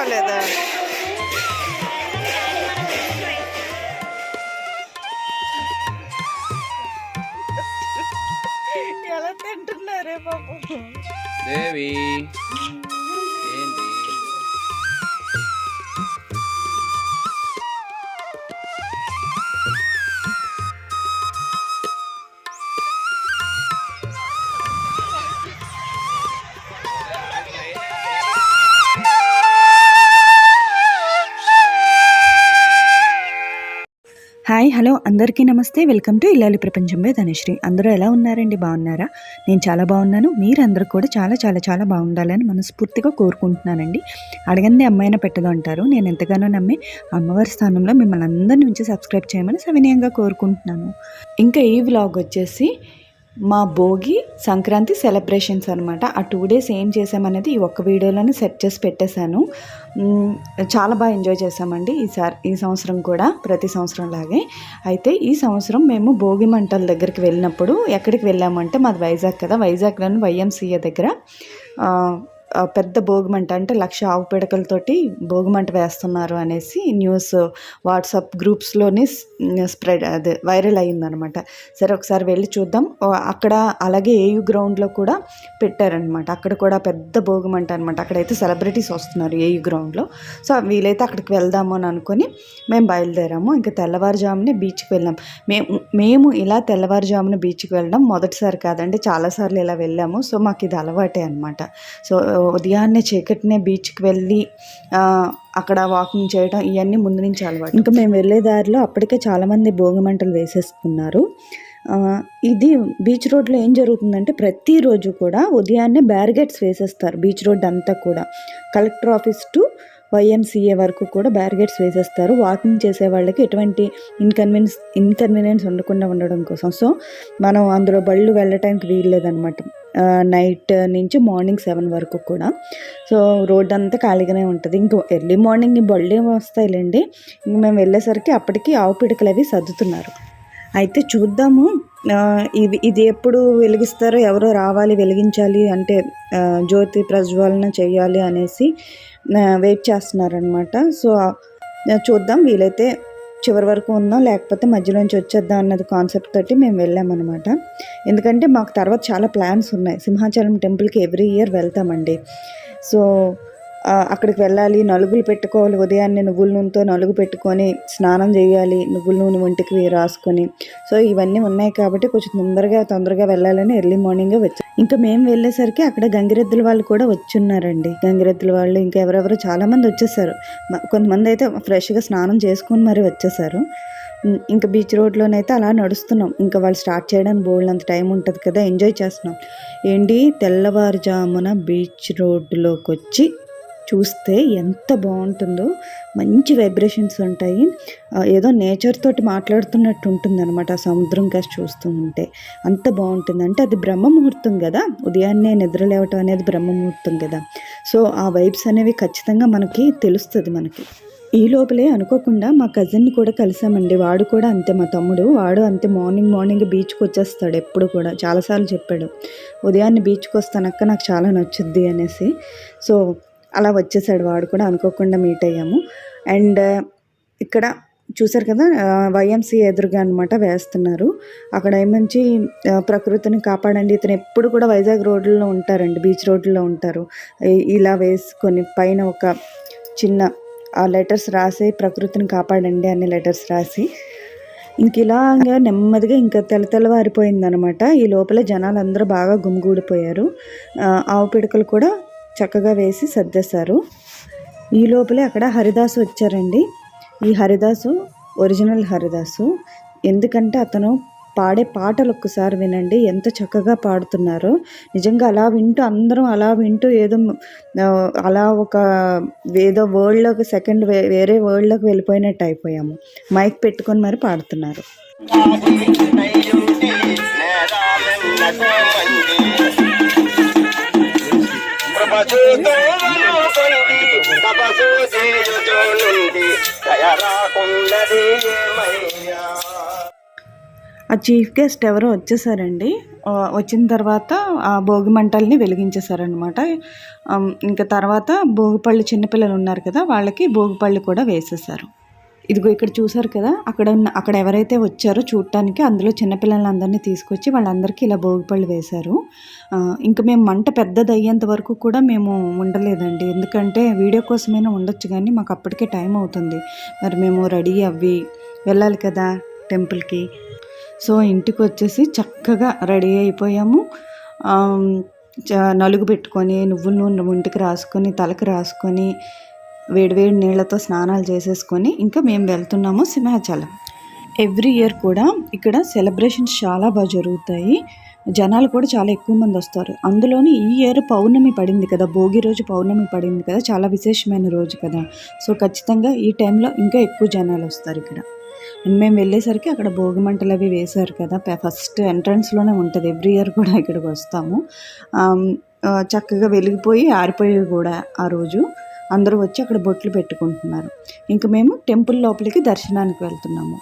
పెట్టుకోలేదా ఎలా తింటున్నారే బాబు? దేవి. Hi hello అందరికీ నమస్తే. వెల్కమ్ టు ఇల్లాలి ప్రపంచం బై ధనుశ్రీ అందరూ ఎలా ఉన్నారండి? బాగున్నారా? నేను చాలా బాగున్నాను. మీరందరూ కూడా చాలా చాలా చాలా బాగుండాలని మనస్ఫూర్తిగా కోరుకుంటున్నానండి. అడగంది అమ్మాయిన పెట్టదు అంటారు. నేను ఎంతగానో నమ్మి అమ్మవారి స్థానంలో మిమ్మల్ని అందరిని నుంచి సబ్స్క్రైబ్ చేయమని సవినయంగా కోరుకుంటున్నాను. ఇంకా ఈ వ్లాగ్ వచ్చేసి మా భోగి సంక్రాంతి సెలబ్రేషన్స్ అనమాట ఆ టూ డేస్ ఏం చేసామనేది ఈ ఒక్క వీడియోలోనే సెట్ చేసి పెట్టేశాను. చాలా బాగా ఎంజాయ్ చేసామండి ఈసారి ఈ సంవత్సరం కూడా ప్రతి సంవత్సరం లాగే. అయితే ఈ సంవత్సరం మేము భోగి మంటల దగ్గరికి వెళ్ళినప్పుడు ఎక్కడికి వెళ్ళామంటే మాది వైజాగ్ కదా వైజాగ్లోని వైఎంసీఏ దగ్గర. పెద్ద భోగిమంట అంటే లక్ష ఆవు పిడకలతోటి భోగిమంట వేస్తున్నారు అనేసి న్యూస్ వాట్సాప్ గ్రూప్స్లోని స్ప్రెడ్ అదే వైరల్ అయ్యిందనమాట. సరే ఒకసారి వెళ్ళి చూద్దాం. అక్కడ అలాగే ఏయు గ్రౌండ్లో కూడా పెట్టారనమాట. అక్కడ కూడా పెద్ద భోగిమంట అనమాట. అక్కడైతే సెలబ్రిటీస్ వస్తున్నారు ఏయు గ్రౌండ్లో. సో వీలైతే అక్కడికి వెళ్దాము అని అనుకొని మేము బయలుదేరాము. ఇంకా తెల్లవారుజామునే బీచ్కి వెళ్ళాం. మేము మేము ఇలా తెల్లవారుజామున బీచ్కి వెళ్ళడం మొదటిసారి కాదండి చాలాసార్లు ఇలా వెళ్ళాము. సో మాకు ఇది అలవాటే అనమాట. సో ఉదయాన్నే చీకటినే బీచ్కి వెళ్ళి అక్కడ వాకింగ్ చేయడం ఇవన్నీ ముందు నుంచి అలవాటు. ఇంకా మేము వెళ్ళే దారిలో అప్పటికే చాలామంది భోగి మంటలు వేసేసుకున్నారు. ఇది బీచ్ రోడ్లో ఏం జరుగుతుందంటే ప్రతిరోజు కూడా ఉదయాన్నే బ్యారిగేట్స్ వేసేస్తారు బీచ్ రోడ్ అంతా కూడా. కలెక్టర్ ఆఫీస్ టు వైఎంసీఏ వరకు కూడా బ్యారిగేట్స్ వేసేస్తారు. వాకింగ్ చేసే వాళ్ళకి ఎటువంటి ఇన్కన్వీనియన్స్ ఇన్కన్వీనియన్స్ ఉండకుండా ఉండడం కోసం. సో మనం అందులో బళ్ళు వెళ్ళటానికి వీల్లేదనమాట నైట్ నుంచి మార్నింగ్ సెవెన్ వరకు కూడా. సో రోడ్ అంతా ఖాళీగానే ఉంటుంది. ఇంకో ఎర్లీ మార్నింగ్ బళ్ళే బళ్ళు వస్తాయిలేండి. ఇంక మేము వెళ్ళేసరికి అప్పటికి ఆవు పిడకలు అవి సర్దుతున్నారు. అయితే చూద్దాము. ఇది ఇది ఎప్పుడు వెలిగిస్తారో ఎవరో రావాలి వెలిగించాలి అంటే జ్యోతి ప్రజ్వలన చేయాలి అనేసి వెయిట్ చేస్తున్నారనమాట సో చూద్దాం. వీలైతే చివరి వరకు ఉందాం లేకపోతే మధ్యలోంచి వచ్చేద్దాం అన్నది కాన్సెప్ట్ తోటి మేము వెళ్ళామన్నమాట. ఎందుకంటే మాకు తర్వాత చాలా ప్లాన్స్ ఉన్నాయి. సింహాచలం టెంపుల్కి ఎవ్రీ ఇయర్ వెళ్తామండి. సో అక్కడికి వెళ్ళాలి. నలుగులు పెట్టుకోవాలి. ఉదయాన్నే నువ్వుల నూనెతో నలుగు పెట్టుకొని స్నానం చేయాలి. నువ్వుల నూనె ఒంటికి రాసుకొని. సో ఇవన్నీ ఉన్నాయి కాబట్టి కొంచెం తొందరగా తొందరగా వెళ్ళాలని ఎర్లీ మార్నింగ్ వచ్చాం. ఇంకా మేము వెళ్ళేసరికి అక్కడ గంగిరెద్దుల వాళ్ళు కూడా వచ్చున్నారండి. గంగిరెద్దుల వాళ్ళు ఇంకా ఎవరెవరో చాలామంది వచ్చేసారు. కొంతమంది అయితే ఫ్రెష్గా స్నానం చేసుకొని మరి వచ్చేసారు. ఇంకా బీచ్ రోడ్లోనైతే అలా నడుస్తున్నాం. ఇంకా వాళ్ళు స్టార్ట్ చేయడానికి బోల్డ్ అంత టైం ఉంటుంది కదా ఎంజాయ్ చేస్తున్నాం. ఏంటి? తెల్లవారుజామున బీచ్ రోడ్లోకి వచ్చి చూస్తే ఎంత బాగుంటుందో. మంచి వైబ్రేషన్స్ ఉంటాయి. ఏదో నేచర్ తోటి మాట్లాడుతున్నట్టు ఉంటుంది అనమాట సముద్రం కాస్త చూస్తూ ఉంటే. అంత బాగుంటుంది. అంటే అది బ్రహ్మ ముహూర్తం కదా. ఉదయాన్నే నిద్ర లేవటం అనేది బ్రహ్మ ముహూర్తం కదా. సో ఆ వైబ్స్ అనేవి ఖచ్చితంగా మనకి తెలుస్తుంది మనకి. ఈ లోపలే అనుకోకుండా మా కజిన్ని కూడా కలిసామండి. వాడు కూడా అంతే మా తమ్ముడు. వాడు అంతే మార్నింగ్ మార్నింగ్ బీచ్కి వచ్చేస్తాడు ఎప్పుడు కూడా. చాలాసార్లు చెప్పాడు. ఉదయాన్నే బీచ్కి వస్తానక్క నాకు చాలా నచ్చుద్ది అనేసి. సో అలా వచ్చేసాడు వాడు కూడా అనుకోకుండా మీట్ అయ్యాము. అండ్ uh, ఇక్కడ చూసారు కదా వైఎంసీ ఎదురుగా అనమాట వేస్తున్నారు. అక్కడ ఏమంచి ప్రకృతిని కాపాడండి. ఇతను ఎప్పుడు కూడా వైజాగ్ రోడ్లో ఉంటారండి బీచ్ రోడ్లో ఉంటారు. ఇలా వేసుకొని పైన ఒక చిన్న ఆ లెటర్స్ రాసి ప్రకృతిని కాపాడండి అనే లెటర్స్ రాసి ఇంక ఇలాగా నెమ్మదిగా ఇంకా తెల తెల్లవారిపోయిందనమాట ఈ లోపల జనాలు అందరూ బాగా గుమిగూడిపోయారు. ఆవు పిడకలు కూడా చక్కగా వేసి సర్దేశారు. ఈ లోపలే అక్కడ హరిదాసు వచ్చారండి. ఈ హరిదాసు ఒరిజినల్ హరిదాసు ఎందుకంటే అతను పాడే పాటలు ఒక్కసారి వినండి ఎంత చక్కగా పాడుతున్నారో. నిజంగా అలా వింటూ అందరం అలా వింటూ ఏదో అలా ఒక ఏదో వరల్డ్లోకి సెకండ్ వేరే వరల్డ్లోకి వెళ్ళిపోయినట్టు అయిపోయాము. మైక్ పెట్టుకొని మరి పాడుతున్నారు. నుండి ఏమయ్యా ఆ చీఫ్ గెస్ట్ ఎవరో వచ్చేసారండి. వచ్చిన తర్వాత ఆ భోగి మంటల్ని వెలిగించేశారనమాట ఇంకా తర్వాత భోగిపళ్ళు చిన్నపిల్లలు ఉన్నారు కదా వాళ్ళకి భోగిపళ్ళు కూడా వేసేసారు ఇదిగో ఇక్కడ చూసారు కదా అక్కడ ఉన్న అక్కడ ఎవరైతే వచ్చారో చూడటానికి అందులో చిన్నపిల్లలందరినీ తీసుకొచ్చి వాళ్ళందరికీ ఇలా భోగిపళ్ళు వేశారు. ఇంకా మేము మంట పెద్దది అయ్యేంత వరకు కూడా మేము ఉండలేదండి. ఎందుకంటే వీడియో కోసమైనా ఉండొచ్చు కానీ మాకు అప్పటికే టైం అవుతుంది. మరి మేము రెడీ అవ్వి వెళ్ళాలి కదా టెంపుల్కి. సో ఇంటికి వచ్చేసి చక్కగా రెడీ అయిపోయాము. చ- నలుగు పెట్టుకొని నువ్వుల నూనె ఒంటికి రాసుకొని తలకి రాసుకొని వేడివేడి నీళ్ళతో స్నానాలు చేసేసుకొని ఇంకా మేము వెళ్తున్నాము సింహాచలం. ఎవ్రీ ఇయర్ కూడా ఇక్కడ సెలబ్రేషన్స్ చాలా బాగా జరుగుతాయి. జనాలు కూడా చాలా ఎక్కువ మంది వస్తారు. అందులోని ఈ ఇయర్ పౌర్ణమి పడింది కదా భోగి రోజు పౌర్ణమి పడింది కదా చాలా విశేషమైన రోజు కదా. సో ఖచ్చితంగా ఈ టైంలో ఇంకా ఎక్కువ జనాలు వస్తారు ఇక్కడ. అండ్ మేము వెళ్ళేసరికి అక్కడ భోగి మంటలు అవి వేశారు కదా ఫస్ట్ ఎంట్రన్స్లోనే ఉంటుంది. ఎవ్రీ ఇయర్ కూడా ఇక్కడికి వస్తాము. చక్కగా వెలిగిపోయి ఆరిపోయేవి కూడా ఆ రోజు. అందరూ వచ్చి అక్కడ బొట్లు పెట్టుకుంటున్నారు. ఇంకా మేము టెంపుల్ లోపలికి దర్శనానికి వెళ్తున్నాము.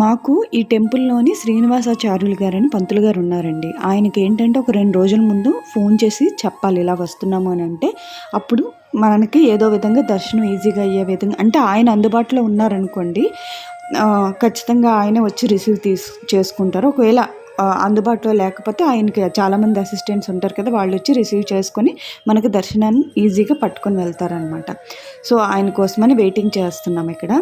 మాకు ఈ టెంపుల్లోని శ్రీనివాసాచార్యులు గారని పంతులు గారు ఉన్నారండి. ఆయనకి ఏంటంటే ఒక రెండు రోజుల ముందు ఫోన్ చేసి చెప్పాలి ఇలా వస్తున్నాము అని అంటే అప్పుడు మనకి ఏదో విధంగా దర్శనం ఈజీగా అయ్యే విధంగా అంటే ఆయన అందుబాటులో ఉన్నారనుకోండి ఖచ్చితంగా ఆయన వచ్చి రిసీవ్ తీసు చేసుకుంటారు. ఒకవేళ అందుబాటులో లేకపోతే ఆయనకి చాలామంది అసిస్టెంట్స్ ఉంటారు కదా వాళ్ళు వచ్చి రిసీవ్ చేసుకొని మనకు దర్శనాన్ని ఈజీగా పట్టుకొని వెళ్తారనమాట సో ఆయన కోసమని వెయిటింగ్ చేస్తున్నాం ఇక్కడ.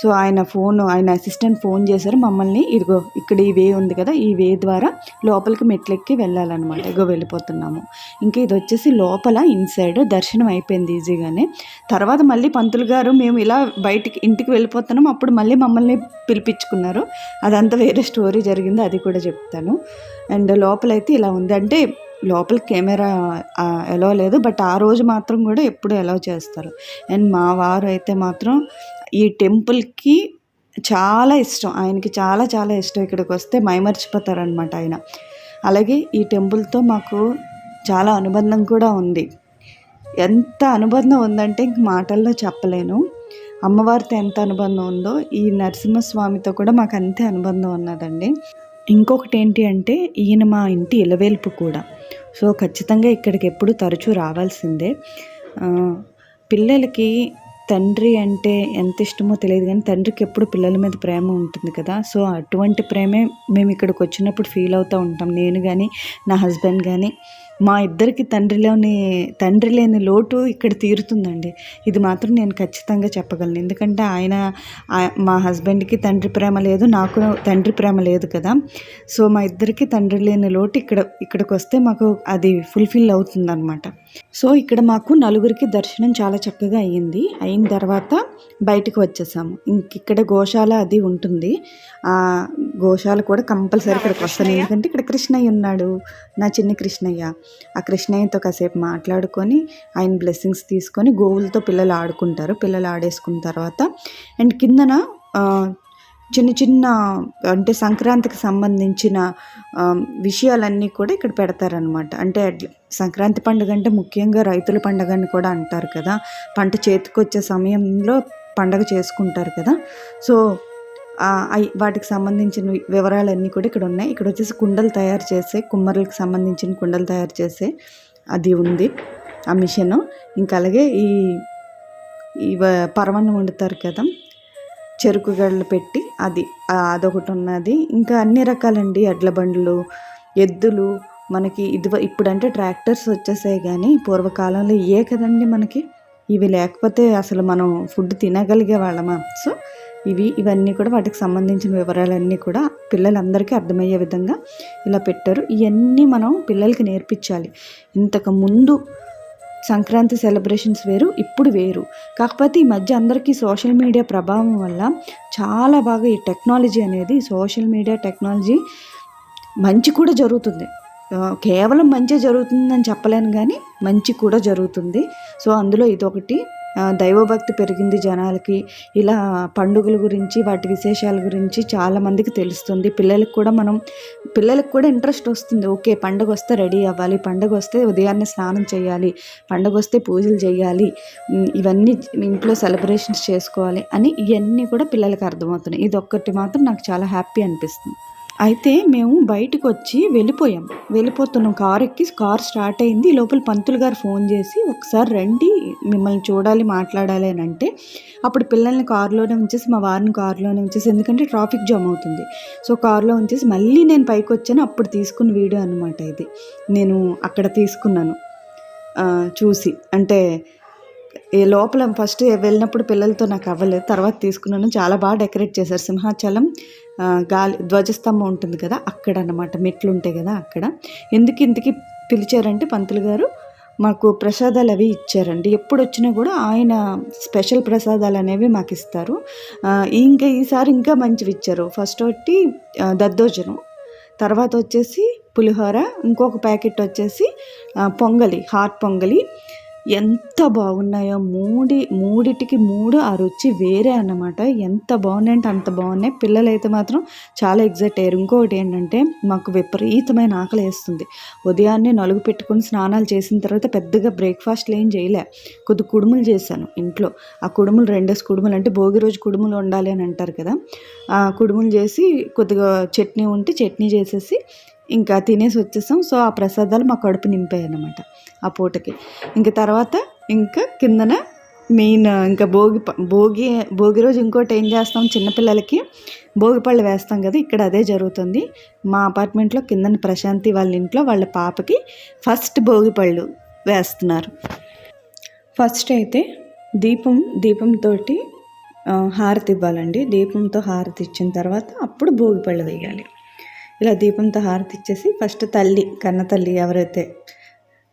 సో ఆయన ఫోన్ ఆయన అసిస్టెంట్ ఫోన్ చేశారు మమ్మల్ని ఇదిగో ఇక్కడ ఈ వే ఉంది కదా ఈ వే ద్వారా లోపలికి మెట్లెక్కి వెళ్ళాలన్నమాట ఇగో వెళ్ళిపోతున్నాము. ఇంకా ఇది వచ్చేసి లోపల ఇన్సైడ్ దర్శనం అయిపోయింది ఈజీగానే. తర్వాత మళ్ళీ పంతులు గారు మేము ఇలా బయటికి ఇంటికి వెళ్ళిపోతున్నాం అప్పుడు మళ్ళీ మమ్మల్ని పిలిపించుకున్నారు. అదంతా వేరే స్టోరీ జరిగింది అది కూడా చెప్తాను. అండ్ లోపలైతే ఇలా ఉంది. అంటే లోపల కెమెరా ఎలో లేదు. బట్ ఆ రోజు మాత్రం కూడా ఎప్పుడు ఎలో చేస్తారు. అండ్ మా వారు అయితే మాత్రం ఈ టెంపుల్కి చాలా ఇష్టం. ఆయనకి చాలా చాలా ఇష్టం ఇక్కడికి వస్తే. మైమర్చిపోతారనమాట ఆయన. అలాగే ఈ టెంపుల్తో మాకు చాలా అనుబంధం కూడా ఉంది. ఎంత అనుబంధం ఉందంటే ఇంక మాటల్లో చెప్పలేను. అమ్మవారితో ఎంత అనుబంధం ఉందో ఈ నరసింహస్వామితో కూడా మాకు అంతే అనుబంధం ఉన్నదండి. ఇంకొకటి ఏంటి అంటే ఈయన మా ఇంటి ఇలవేల్పు కూడా. సో ఖచ్చితంగా ఇక్కడికి ఎప్పుడు తరచూ రావాల్సిందే. పిల్లలకి తండ్రి అంటే ఎంత ఇష్టమో తెలియదు కానీ తండ్రికి ఎప్పుడు పిల్లల మీద ప్రేమ ఉంటుంది కదా. సో అటువంటి ప్రేమే మేము ఇక్కడికి వచ్చినప్పుడు ఫీల్ అవుతూ ఉంటాం. నేను కానీ నా హస్బెండ్ కానీ మా ఇద్దరికి తండ్రిలోని తండ్రి లేని లోటు ఇక్కడ తీరుతుందండి. ఇది మాత్రం నేను ఖచ్చితంగా చెప్పగలను. ఎందుకంటే ఆయన మా హస్బెండ్కి తండ్రి ప్రేమ లేదు నాకు తండ్రి ప్రేమ లేదు కదా. సో మా ఇద్దరికి తండ్రి లేని లోటు ఇక్కడ ఇక్కడికి వస్తే మాకు అది ఫుల్ఫిల్ అవుతుందన్నమాట. సో ఇక్కడ మాకు నలుగురికి దర్శనం చాలా చక్కగా అయ్యింది. అయిన తర్వాత బయటకు వచ్చేసాము. ఇంక ఇక్కడ గోశాల అది ఉంటుంది. ఆ గోశాల కూడా కంపల్సరీ ఇక్కడికి వస్తాను. ఎందుకంటే ఇక్కడ కృష్ణయ్య ఉన్నాడు నా చిన్న కృష్ణయ్య. ఆ కృష్ణయ్యతో కాసేపు మాట్లాడుకొని ఆయన బ్లెస్సింగ్స్ తీసుకొని గోవులతో పిల్లలు ఆడుకుంటారు. పిల్లలు ఆడేసుకున్న తర్వాత అండ్ కిందన చిన్న చిన్న అంటే సంక్రాంతికి సంబంధించిన విషయాలన్నీ కూడా ఇక్కడ పెడతారనమాట అంటే సంక్రాంతి పండుగ అంటే ముఖ్యంగా రైతుల పండుగ అని కూడా అంటారు కదా. పంట చేతికొచ్చే సమయంలో పండగ చేసుకుంటారు కదా. సో వాటికి సంబంధించిన వివరాలన్నీ కూడా ఇక్కడ ఉన్నాయి. ఇక్కడ వచ్చేసి కుండలు తయారు చేసే కుమ్మరులకు సంబంధించిన కుండలు తయారు చేసే అది ఉంది ఆ మిషన్. ఇంకా అలాగే ఈ ఈ వ- వండుతారు కదా చెరుకు గడలు పెట్టి అది అదొకటి ఉన్నది. ఇంకా అన్ని రకాలండి ఎడ్ల బండ్లు ఎద్దులు మనకి ఇది ఇప్పుడంటే ట్రాక్టర్స్ వచ్చేసాయి కానీ పూర్వకాలంలో ఏ కదండి మనకి. ఇవి లేకపోతే అసలు మనం ఫుడ్ తినగలిగే వాళ్ళమా? సో ఇవి ఇవన్నీ కూడా వాటికి సంబంధించిన వివరాలన్నీ కూడా పిల్లలందరికీ అర్థమయ్యే విధంగా ఇలా పెట్టారు. ఇవన్నీ మనం పిల్లలకి నేర్పించాలి. ఇంతకు ముందు సంక్రాంతి సెలబ్రేషన్స్ వేరు ఇప్పుడు వేరు. కాకపోతే ఈ మధ్య అందరికీ సోషల్ మీడియా ప్రభావం వల్ల చాలా బాగా ఈ టెక్నాలజీ అనేది సోషల్ మీడియా టెక్నాలజీ మంచి కూడా జరుగుతుంది. కేవలం మంచి జరుగుతుందని చెప్పలేను కానీ మంచి కూడా జరుగుతుంది. సో అందులో ఇదొకటి. దైవభక్తి పెరిగింది జనాలకి. ఇలా పండుగల గురించి వాటి విశేషాల గురించి చాలా మందికి తెలుస్తుంది. పిల్లలకు కూడా మనం పిల్లలకు కూడా ఇంట్రెస్ట్ వస్తుంది. ఓకే పండుగ వస్తే రెడీ అవ్వాలి పండుగ వస్తే ఉదయాన్నే స్నానం చేయాలి పండుగ వస్తే పూజలు చేయాలి ఇవన్నీ ఇంట్లో సెలబ్రేషన్స్ చేసుకోవాలి అని ఇవన్నీ కూడా పిల్లలకి అర్థమవుతున్నాయి. ఇది ఒక్కటి మాత్రం నాకు చాలా హ్యాపీ అనిపిస్తుంది. అయితే మేము బయటకు వచ్చి వెళ్ళిపోయాం. వెళ్ళిపోతున్నాం కార్ ఎక్కి కార్ స్టార్ట్ అయింది. లోపల పంతులు గారు ఫోన్ చేసి ఒకసారి రండి మిమ్మల్ని చూడాలి మాట్లాడాలి అని అంటే అప్పుడు పిల్లల్ని కారులోనే ఉంచేసి మా వారిని కారులోనే ఉంచేసి ఎందుకంటే ట్రాఫిక్ జామ్ అవుతుంది. సో కారులో ఉంచేసి మళ్ళీ నేను పైకి వచ్చాను అప్పుడు తీసుకున్న వీడియో అనమాట ఇది. నేను అక్కడ తీసుకున్నాను. చూసి. అంటే లోపల ఫస్ట్ వెళ్ళినప్పుడు పిల్లలతో నాకు అవ్వలేదు. తర్వాత తీసుకున్నాను. చాలా బాగా డెకరేట్ చేశారు. సింహాచలం గాలి ధ్వజస్తంభం ఉంటుంది కదా అక్కడ అన్నమాట మెట్లు ఉంటాయి కదా అక్కడ. ఎందుకు ఇంతకి పిలిచారంటే పంతులు గారు మాకు ప్రసాదాలు అవి ఇచ్చారండి. ఎప్పుడు వచ్చినా కూడా ఆయన స్పెషల్ ప్రసాదాలు అనేవి మాకు ఇస్తారు. ఇంకా ఈసారి ఇంకా మంచివి ఇచ్చారు. ఫస్ట్ ఒకటి దద్దోజనం తర్వాత వచ్చేసి పులిహోర ఇంకొక ప్యాకెట్ వచ్చేసి పొంగలి హాట్ పొంగలి ఎంత బాగున్నాయో మూడి మూడిటికి మూడు ఆ రుచి వేరే అన్నమాట. ఎంత బాగున్నాయంటే అంత బాగున్నాయి. పిల్లలైతే మాత్రం చాలా ఎగ్జైట్ అయ్యారు. ఇంకొకటి ఏంటంటే మాకు విపరీతమైన ఆకలి వేస్తుంది. ఉదయాన్నే నలుగు పెట్టుకుని స్నానాలు చేసిన తర్వాత పెద్దగా బ్రేక్ఫాస్ట్లు ఏం చేయలే. కొద్ది కుడుములు చేశాను ఇంట్లో. ఆ కుడుములు రెండేసి కుడుములు అంటే భోగి రోజు కుడుములు ఉండాలి అని అంటారు కదా. ఆ కుడుములు చేసి కొద్దిగా చట్నీ ఉంటే చట్నీ చేసేసి ఇంకా తినేసి వచ్చేసాం. సో ఆ ప్రసాదాలు మా కడుపు నింపాయి అన్నమాట ఆ పూటకి. ఇంక తర్వాత ఇంకా కిందన మెయిన్ ఇంకా భోగి భోగి భోగి రోజు ఇంకోటి ఏం చేస్తాం చిన్నపిల్లలకి? భోగి పళ్ళు వేస్తాం కదా ఇక్కడ అదే జరుగుతుంది. మా అపార్ట్మెంట్లో కిందన ప్రశాంతి వాళ్ళ ఇంట్లో వాళ్ళ పాపకి ఫస్ట్ భోగి పళ్ళు వేస్తున్నారు. ఫస్ట్ అయితే దీపం దీపంతో హారతి ఇవ్వాలండి. దీపంతో హారతి ఇచ్చిన తర్వాత అప్పుడు భోగి పళ్ళు వేయాలి. ఇలా దీపంతో హారతి ఇచ్చేసి ఫస్ట్ తల్లి కన్న తల్లి ఎవరైతే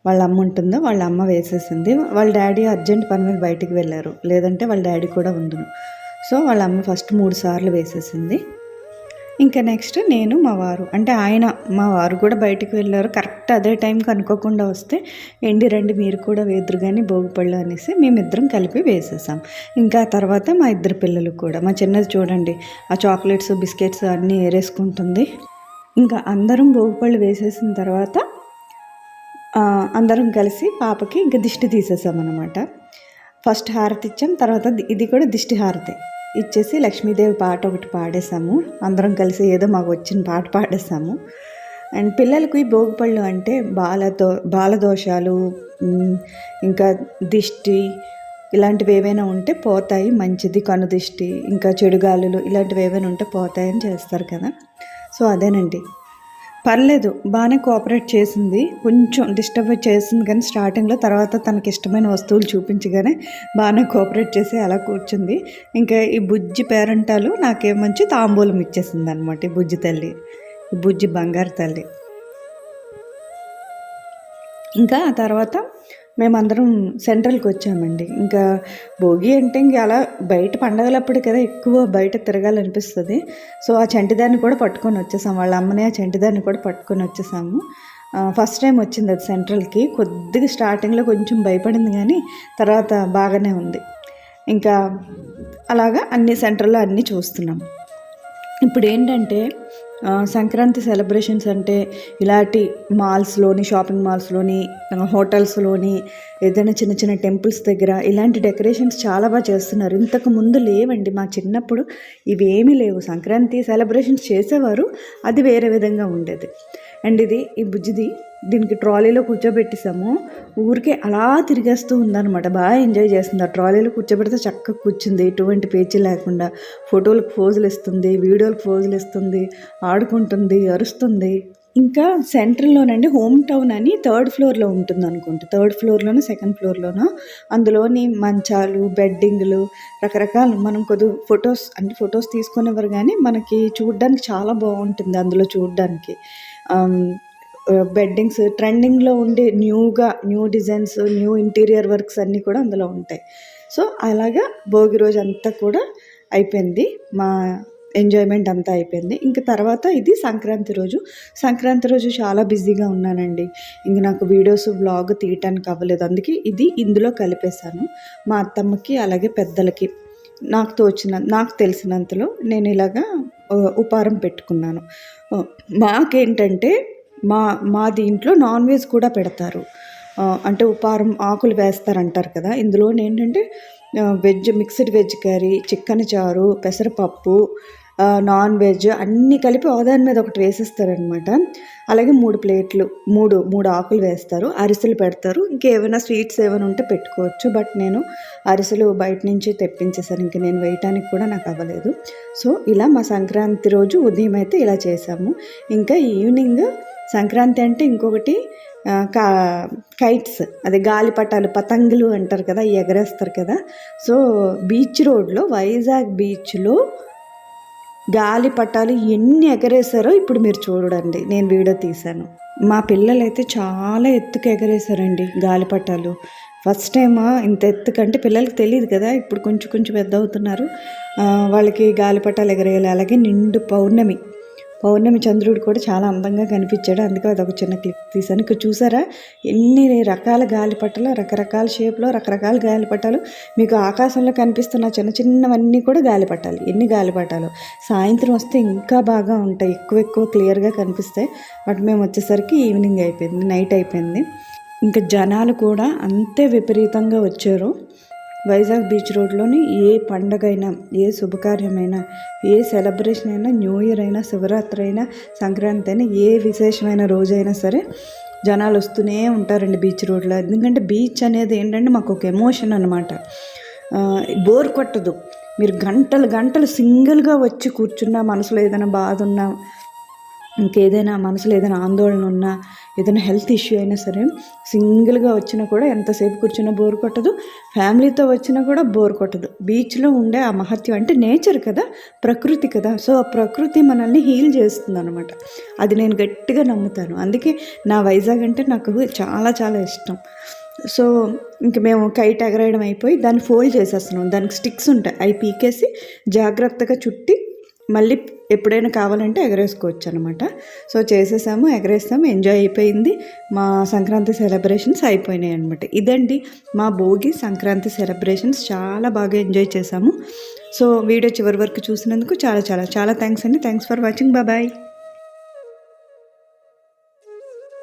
వాళ్ళ అమ్మ ఉంటుందో వాళ్ళ అమ్మ వేసేసింది. వాళ్ళ డాడీ అర్జెంట్ పని మీద బయటికి వెళ్ళారు. లేదంటే వాళ్ళ డాడీ కూడా ఉండును. సో వాళ్ళ అమ్మ ఫస్ట్ మూడు సార్లు వేసేసింది. ఇంకా నెక్స్ట్ నేను మా వారు అంటే ఆయన మా వారు కూడా బయటికి వెళ్ళారు. కరెక్ట్ అదే టైంకి అనుకోకుండా వస్తే ఎండి రండి మీరు కూడా వేదురు కానీ భోగిపళ్ళు అనేసి మేమిద్దరం కలిపి వేసేసాం. ఇంకా తర్వాత మా ఇద్దరు పిల్లలు కూడా మా చిన్నది చూడండి ఆ చాక్లెట్స్ బిస్కెట్స్ అన్నీ ఏరేసుకుంటుంది. ఇంకా అందరం భోగిపళ్ళు వేసేసిన తర్వాత అందరం కలిసి పాపకి ఇంకా దిష్టి తీసేసామన్నమాట. ఫస్ట్ హారతి ఇచ్చాం తర్వాత ఇది కూడా దిష్టి హారతి. ఇచ్చేసి లక్ష్మీదేవి పాట ఒకటి పాడేసాము. అందరం కలిసి ఏదో మాకు వచ్చిన పాట పాడేసాము. అండ్ పిల్లలకు ఈ భోగిపళ్ళు అంటే బాలతో బాలదోషాలు ఇంకా దిష్టి ఇలాంటివి ఏవైనా ఉంటే పోతాయి మంచిది కనుదిష్టి ఇంకా చెడుగాలులు ఇలాంటివి ఏవైనా ఉంటే పోతాయని చేస్తారు కదా. సో అదేనండి. పర్లేదు బాగానే కోఆపరేట్ చేసింది. కొంచెం డిస్టర్బ్ చేసింది కానీ స్టార్టింగ్లో తర్వాత తనకి ఇష్టమైన వస్తువులు చూపించగానే బాగానే కోఆపరేట్ చేసి అలా కూర్చుంది. ఇంకా ఈ బుజ్జి పేరంటాలు నాకేమంచి తాంబూలం ఇచ్చేసింది అనమాట ఈ బుజ్జి తల్లి ఈ బుజ్జి బంగారు తల్లి. ఇంకా ఆ తర్వాత మేమందరం సెంట్రల్కి వచ్చామండి. ఇంకా భోగి అంటే ఇంక అలా బయట పండగలప్పుడు కదా ఎక్కువ బయట తిరగాలనిపిస్తుంది. సో ఆ చంటిదాన్ని కూడా పట్టుకొని వచ్చేసాం. వాళ్ళ అమ్మని ఆ చంటిదాన్ని కూడా పట్టుకొని వచ్చేసాము. ఫస్ట్ టైం వచ్చింది అది సెంట్రల్కి. కొద్దిగా స్టార్టింగ్లో కొంచెం భయపడింది కానీ తర్వాత బాగానే ఉంది. ఇంకా అలాగా అన్ని సెంటర్లో అన్నీ చూస్తున్నాం. ఇప్పుడు ఏంటంటే సంక్రాంతి సెలబ్రేషన్స్ అంటే ఇలాంటి మాల్స్లోని షాపింగ్ మాల్స్లోని హోటల్స్లోని ఏదైనా చిన్న చిన్న టెంపుల్స్ దగ్గర ఇలాంటి డెకరేషన్స్ చాలా బాగా చేస్తున్నారు. ఇంతకు ముందు లేవండి. మా చిన్నప్పుడు ఇవేమీ లేవు. సంక్రాంతి సెలబ్రేషన్స్ చేసేవారు. అది వేరే విధంగా ఉండేది. అండ్ ఇది ఈ బుజ్జిది దీనికి ట్రాలీలో కూర్చోబెట్టేసాము. ఊరికే అలా తిరిగేస్తూ ఉందన్నమాట. బాగా ఎంజాయ్ చేస్తుంది. ఆ ట్రాలీలో కూర్చోబెడితే చక్కగా కూర్చుంది. ఎటువంటి పేచీ లేకుండా ఫోటోలకు ఫోజులు ఇస్తుంది వీడియోలకు పోజులు ఇస్తుంది ఆడుకుంటుంది అరుస్తుంది. ఇంకా సెంట్రల్లోనండి హోమ్ టౌన్ అని థర్డ్ ఫ్లోర్లో ఉంటుంది అనుకుంటా. థర్డ్ ఫ్లోర్లోనూ సెకండ్ ఫ్లోర్లోనూ. అందులోని మంచాలు బెడ్డింగ్లు రకరకాలు మనం కొద్ది ఫొటోస్ అంటే ఫొటోస్ తీసుకునేవారు కానీ మనకి చూడడానికి చాలా బాగుంటుంది అందులో చూడడానికి. Um, uh, బెడ్డింగ్స్ ట్రెండింగ్లో ఉండే న్యూగా new designs new interior works అన్నీ కూడా అందులో ఉంటాయి. సో అలాగా భోగి రోజు అంతా కూడా అయిపోయింది. మా ఎంజాయ్మెంట్ అంతా అయిపోయింది. ఇంక తర్వాత ఇది సంక్రాంతి రోజు. సంక్రాంతి రోజు చాలా బిజీగా ఉన్నానండి. ఇంక నాకు వీడియోస్ వ్లాగ్ తీయటానికి అవ్వలేదు. అందుకే ఇది ఇందులో కలిపేశాను. మా అత్తమ్మకి అలాగే పెద్దలకి. నాకు తోచిన నాకు తెలిసినంతలో నేను ఇలాగా ఉపారం పెట్టుకున్నాను. మాకేంటంటే మా మా దీంట్లో నాన్ వెజ్ కూడా పెడతారు. అంటే ఉపారం ఆకులు వేస్తారంటారు కదా ఇందులో ఏంటంటే veg mixed veg curry chicken చారు పెసరపప్పు నాన్ వెజ్ అన్నీ కలిపి ఒకదాని మీద ఒకటి వేసేస్తారనమాట అలాగే మూడు ప్లేట్లు మూడు మూడు ఆకులు వేస్తారు అరిసెలు పెడతారు. ఇంకేమైనా స్వీట్స్ ఏమైనా ఉంటే పెట్టుకోవచ్చు. బట్ నేను అరిసెలు బయట నుంచి తెప్పించేసాను. ఇంక నేను వేయటానికి కూడా నాకు అవ్వలేదు. సో ఇలా మా సంక్రాంతి రోజు ఉదయం అయితే ఇలా చేసాము ఇంకా ఈవినింగ్ సంక్రాంతి అంటే ఇంకొకటి కా కైట్స్ అదే గాలిపటాలు పతంగులు అంటారు కదా ఎగరేస్తారు కదా. సో బీచ్ రోడ్లో వైజాగ్ బీచ్లో గాలిపటాలు ఎన్ని ఎగరేశారో ఇప్పుడు మీరు చూడండి. నేను వీడియో తీశాను. మా పిల్లలైతే చాలా ఎత్తుకు ఎగరేశారండి గాలిపటాలు ఫస్ట్ టైం ఇంత ఎత్తుకంటే పిల్లలకి తెలియదు కదా ఇప్పుడు కొంచెం కొంచెం పెద్ద అవుతున్నారు వాళ్ళకి గాలిపటాలు ఎగరేయాలి. అలాగే నిండు పౌర్ణమి. పౌర్ణమి చంద్రుడు కూడా చాలా అందంగా కనిపించాడు. అందుకే అదొక చిన్న క్లిప్ తీశాను. ఇక్కడ చూసారా? ఎన్ని రకాల గాలిపటాలు రకరకాల షేప్లో రకరకాల గాలిపటాలు మీకు ఆకాశంలో కనిపిస్తున్న చిన్న చిన్నవన్నీ కూడా గాలిపటాలు ఎన్ని గాలిపటాలు సాయంత్రం వస్తే ఇంకా బాగా ఉంటాయి. ఎక్కువ ఎక్కువ క్లియర్గా కనిపిస్తాయి. బట్ మేము వచ్చేసరికి ఈవినింగ్ అయిపోయింది. నైట్ అయిపోయింది. ఇంకా జనాలు కూడా అంతే విపరీతంగా వచ్చారు. వైజాగ్ బీచ్ రోడ్లోని ఏ పండగ అయినా ఏ శుభకార్యమైనా ఏ సెలబ్రేషన్ అయినా న్యూ ఇయర్ అయినా శివరాత్రి అయినా సంక్రాంతి అయినా ఏ విశేషమైన రోజైనా సరే జనాలు వస్తూనే ఉంటారండి బీచ్ రోడ్లో. ఎందుకంటే బీచ్ అనేది ఏంటంటే మాకు ఒక ఎమోషన్ అనమాట బోర్ కొట్టదు. మీరు గంటలు గంటలు సింగిల్గా వచ్చి కూర్చున్నా మనసులో ఏదైనా బాధ ఉన్నా ఇంకేదైనా మనసులో ఏదైనా ఆందోళన ఉన్నా ఏదైనా హెల్త్ ఇష్యూ అయినా సరే సింగిల్గా వచ్చినా కూడా ఎంతసేపు కూర్చున్నా బోర్ కొట్టదు. ఫ్యామిలీతో వచ్చినా కూడా బోర్ కొట్టదు. బీచ్లో ఉండే ఆ మహత్యం అంటే నేచర్ కదా ప్రకృతి కదా. సో ఆ ప్రకృతి మనల్ని హీల్ చేస్తుంది అనమాట అది నేను గట్టిగా నమ్ముతాను. అందుకే నా వైజాగ్ అంటే నాకు చాలా చాలా ఇష్టం. సో ఇంక మేము కైట్ ఎగరేయడం అయిపోయి దాన్ని ఫోల్డ్ చేసేస్తున్నాం. దానికి స్టిక్స్ ఉంటాయి. అవి పీకేసి జాగ్రత్తగా చుట్టి మళ్ళీ ఎప్పుడైనా కావాలంటే ఎగరేసుకోవచ్చు అనమాట సో చేసేసాము ఎగరేస్తాము ఎంజాయ్ అయిపోయింది. మా సంక్రాంతి సెలబ్రేషన్స్ అయిపోయినాయి అనమాట ఇదండి మా భోగి సంక్రాంతి సెలబ్రేషన్స్. చాలా బాగా ఎంజాయ్ చేసాము సో వీడియో చివరి వరకు చూసినందుకు చాలా చాలా చాలా థ్యాంక్స్ అండి. Thanks for watching. బాయ్.